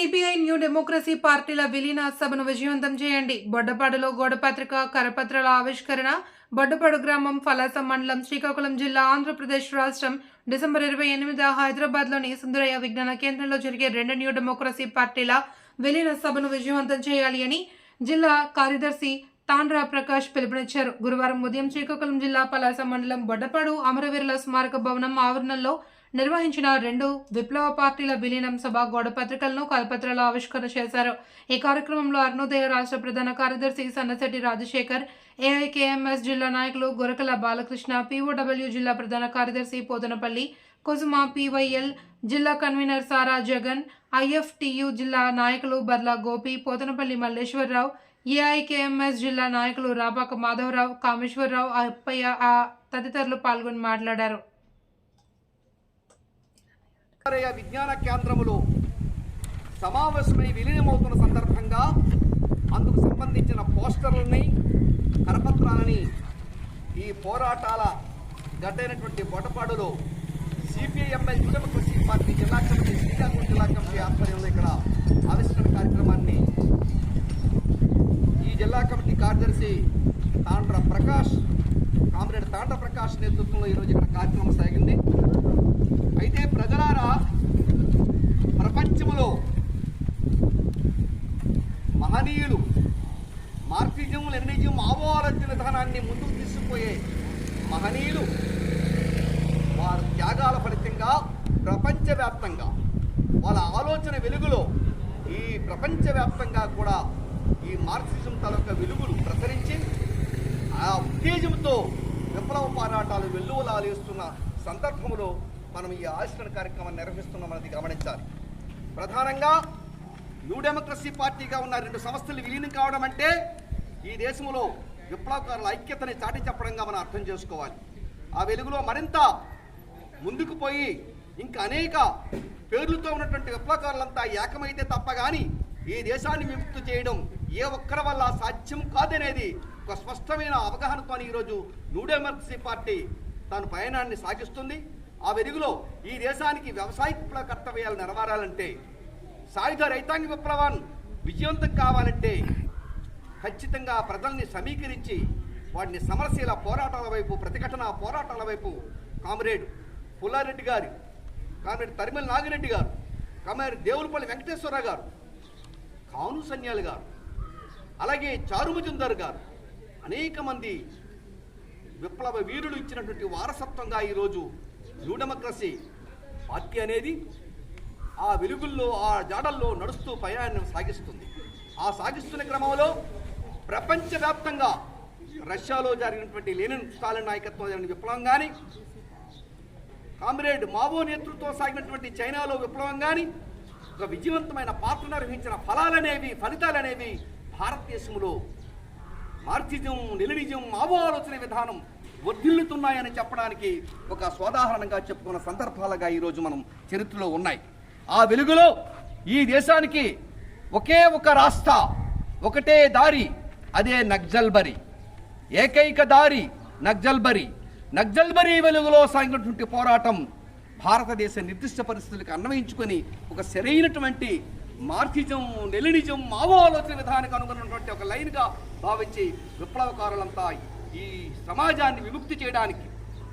CPI new democracy పార్టీల విలీన సభను విజయవంతం చేయండి. బొడ్డపాడులో గోడపత్రిక కరపత్రాల ఆవిష్కరణ బొడ్డపాడు గ్రామం ఫలాస మండలం శ్రీకాకుళం జిల్లా ఆంధ్రప్రదేశ్ రాష్ట్రం డిసెంబర్ ఇరవై ఎనిమిది హైదరాబాద్లోని సుందరయ్య విజ్ఞాన కేంద్రంలో జరిగే రెండు న్యూ డెమోక్రసీ పార్టీల విలీన సభను విజయవంతం చేయాలి అని జిల్లా కార్యదర్శి తాండ్రా ప్రకాష్ పిలుపునిచ్చారు. గురువారం ఉదయం శ్రీకాకుళం జిల్లా పలాస మండలం బొడ్డపాడు అమరవీరుల స్మారక భవనం ఆవరణలో నిర్వహించిన రెండు విప్లవ పార్టీల విలీనం సభ గోడపత్రికలను పత్రికలను ఆవిష్కరణ చేశారు. ఈ కార్యక్రమంలో అరుణోదయ రాష్ట్ర ప్రధాన కార్యదర్శి సన్నశెట్టి రాజశేఖర్ ఏఐకేఎంఎస్ జిల్లా నాయకులు గొరకల బాలకృష్ణ పీఓడబ్ల్యూ జిల్లా ప్రధాన కార్యదర్శి పోతనపల్లి కుసుమ పీవైఎల్ జిల్లా కన్వీనర్ సారా జగన్ ఐఎఫ్టియు జిల్లా నాయకులు బర్లా గోపి పోతనపల్లి మల్లేశ్వరరావు ఏఐకేఎంఎస్ జిల్లా నాయకులు రాపాక మాధవరావు కామేశ్వరరావు అప్పయ్య ఆ తదితరులు పాల్గొని మాట్లాడారు. విజ్ఞాన కేంద్రములో సమావేశమై విలీనమవుతున్న సందర్భంగా అందుకు సంబంధించిన పోస్టర్లని కరపత్రాలని ఈ పోరాటాల గడ్డైనటువంటి బొటపాడులో సిపిఐఎంఎల్ డెమోక్రసీ పార్టీ జిల్లా కమిటీ శ్రీకాకుళం జిల్లా కమిటీ ఆధ్వర్యంలో ఇక్కడ ఆవిష్కరణ కార్యక్రమాన్ని ఈ జిల్లా కమిటీ కార్యదర్శి తాండ్ర ప్రకాష్ కామ్రేడ్ తాండ్ర ప్రకాష్ నేతృత్వంలో ఈరోజు ఇక్కడ కార్యక్రమం సాగింది అయితే ప్రజలారా ప్రపంచంలో మహనీయులు మార్క్సిజం లెనినిజం విధానాన్ని ముందుకు తీసుకుపోయే మహనీయులు వారి త్యాగాల ఫలితంగా ప్రపంచవ్యాప్తంగా వాళ్ళ ఆలోచన వెలుగులో ఈ ప్రపంచవ్యాప్తంగా కూడా ఈ మార్క్సిజం తాలూకా వెలుగులు ప్రసరించి ఆ ఉత్తేజంతో విప్లవ పోరాటాలు వెల్లువలాలేస్తున్న సందర్భంలో మనం ఈ ఆవిష్కరణ కార్యక్రమాన్ని నిర్వహిస్తున్నామన్నది గమనించాలి. ప్రధానంగా న్యూ డెమోక్రసీ పార్టీగా ఉన్న రెండు సంస్థలు విలీనం కావడం అంటే ఈ దేశంలో విప్లవకారుల ఐక్యతని చాటి చెప్పడంగా మనం అర్థం చేసుకోవాలి. ఆ వెలుగులో మరింత ముందుకు పోయి ఇంకా అనేక పేర్లతో ఉన్నటువంటి విప్లవకారులంతా ఏకమైతే తప్ప కానీ ఈ దేశాన్ని విముక్తి చేయడం ఏ ఒక్కరి వల్ల సాధ్యం కాదనేది ఒక స్పష్టమైన అవగాహనతో ఈరోజు న్యూ డెమోక్రసీ పార్టీ తన ప్రయాణాన్ని సాగిస్తుంది. ఆ వెలుగులో ఈ దేశానికి వ్యవసాయ విప్లవ కర్తవ్యాలు నెరవేరాలంటే సాయుధ రైతాంగ విప్లవాన్ని విజయవంతం కావాలంటే ఖచ్చితంగా ప్రజల్ని సమీకరించి వాటిని సమరశీల పోరాటాల వైపు ప్రతిఘటన పోరాటాల వైపు కామ్రేడ్ పుల్లారెడ్డి గారు కామ్రేడ్ తరిమల నాగిరెడ్డి గారు కామ్రేడ్ దేవులపల్లి వెంకటేశ్వరరావు గారు కాను సన్యాలు గారు అలాగే చారుమజుందర్ గారు అనేక మంది విప్లవ వీరులు ఇచ్చినటువంటి వారసత్వంగా ఈరోజు న్యూ డెమోక్రసీ పార్టీ అనేది ఆ వెలుగుల్లో ఆ జాడల్లో నడుస్తూ ప్రయాణం సాగిస్తుంది. ఆ సాగిస్తున్న క్రమంలో ప్రపంచవ్యాప్తంగా రష్యాలో జరిగినటువంటి లెనిన్ స్టాలిన్ నాయకత్వం జరిగిన విప్లవం కానీ కామ్రేడ్ మావో నేతృత్వం సాగినటువంటి చైనాలో విప్లవం కానీ ఒక విజయవంతమైన పాత్ర నిర్వహించిన ఫలాలనేవి ఫలితాలనేవి భారతదేశంలో మార్క్సిజం లెనినిజం మావో ఆలోచన విధానం వర్ధిల్లుతున్నాయని చెప్పడానికి ఒక స్వాదాహరణంగా చెప్పుకున్న సందర్భాలుగా ఈరోజు మనం చరిత్రలో ఉన్నాయి. ఆ వెలుగులో ఈ దేశానికి ఒకే ఒక రాస్తా ఒకటే దారి అదే నక్జల్బరి ఏకైక దారి నక్జల్బరి నక్జల్బరి వెలుగులో సాగినటువంటి పోరాటం భారతదేశ నిర్దిష్ట పరిస్థితులకు అన్వయించుకొని ఒక సరైనటువంటి మార్క్సిజం లెనినిజం మావో ఆలోచన విధానానికి అనుగుణమైనటువంటి ఒక లైన్గా భావించి విప్లవకారులంతా ఈ సమాజాన్ని విముక్తి చేయడానికి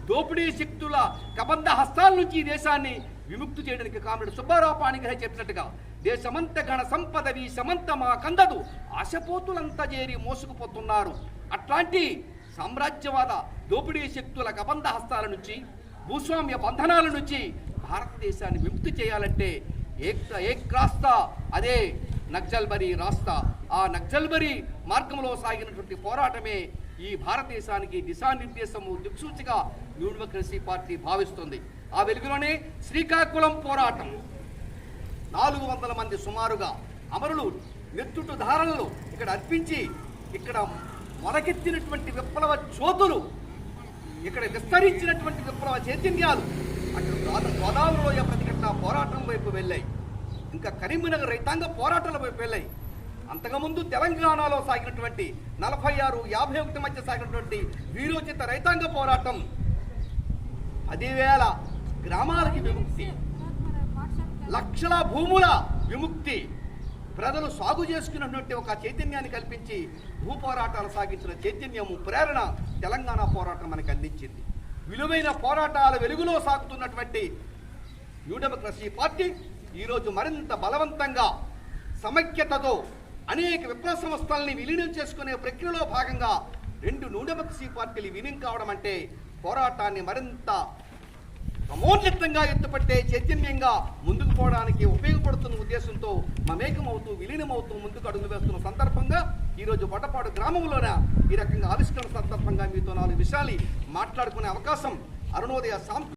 దోపిడీ శక్తుల కబంధ హస్తాల నుంచి ఈ దేశాన్ని విముక్తి చేయడానికి కామ్రేడ్ సుబ్బారావు పాణిగ్రహ చెప్పినట్టుగా దేశమంత గణ సంపద వీసమంత మా కందదు. ఆశపోతులంతా చేరి మోసుకుపోతున్నారు. అట్లాంటి సామ్రాజ్యవాద దోపిడీ శక్తుల కబంధ హస్తాల నుంచి భూస్వామ్య బంధనాల నుంచి భారతదేశాన్ని విముక్తి చేయాలంటే ఏక్ ఏక్ రాస్తా అదే నక్జల్బరీ రాస్తా. ఆ నక్జల్బరీ మార్గంలో సాగినటువంటి పోరాటమే ఈ భారతదేశానికి దిశానిర్దేశము దిక్సూచిగా న్యూ పార్టీ భావిస్తుంది. ఆ వెలుగులోనే శ్రీకాకుళం పోరాటం. నాలుగు వందల మంది సుమారుగా అమరులు నెత్తుటు ధారణలు ఇక్కడ అర్పించి ఇక్కడ మొలకెత్తినటువంటి విప్లవ జ్యోతులు ఇక్కడ విస్తరించినటువంటి విప్లవ చైతన్యాలు అక్కడ గోదా- గోదావరిలోయ ప్రతిఘటన పోరాటం వైపు వెళ్ళాయి. ఇంకా కరీంనగర్ రైతాంగ పోరాటాల వైపు వెళ్ళాయి. అంతకుముందు తెలంగాణలో సాగినటువంటి నలభై ఆరు యాభై ఒకటి మధ్య సాగినటువంటి వీరోచిత రైతాంగ పోరాటం. పదివేల గ్రామాలకి విముక్తి. లక్షల భూముల విముక్తి. ప్రజలు సాగు చేసుకున్నటువంటి ఒక చైతన్యాన్ని కల్పించి భూ పోరాటాలు సాగించిన చైతన్యము ప్రేరణ తెలంగాణ పోరాటం మనకు అందించింది. విలువైన పోరాటాల వెలుగులో సాగుతున్నటువంటి న్యూ డెమోక్రసీ పార్టీ ఈరోజు మరింత బలవంతంగా సమైక్యతతో అనేక విప్లవ సంస్థల్ని విలీనం చేసుకునే ప్రక్రియలో భాగంగా రెండు న్యూ డెమోక్రసీ పార్టీలు విలీనం కావడం అంటే పోరాటాన్ని మరింత సమోన్నతంగా ఎత్తుపట్టే చైతన్యంగా ముందుకు పోవడానికి ఉపయోగపడుతున్న ఉద్దేశంతో మమేకమవుతూ విలీనమవుతూ ముందుకు అడుగు వేస్తున్న సందర్భంగా ఈరోజు బొట్టపాడు గ్రామంలోన ఈ రకంగా ఆవిష్కరణ సందర్భంగా మీతో నాలుగు విషయాలు మాట్లాడుకునే అవకాశం అరుణోదయ సాంస్కృతిక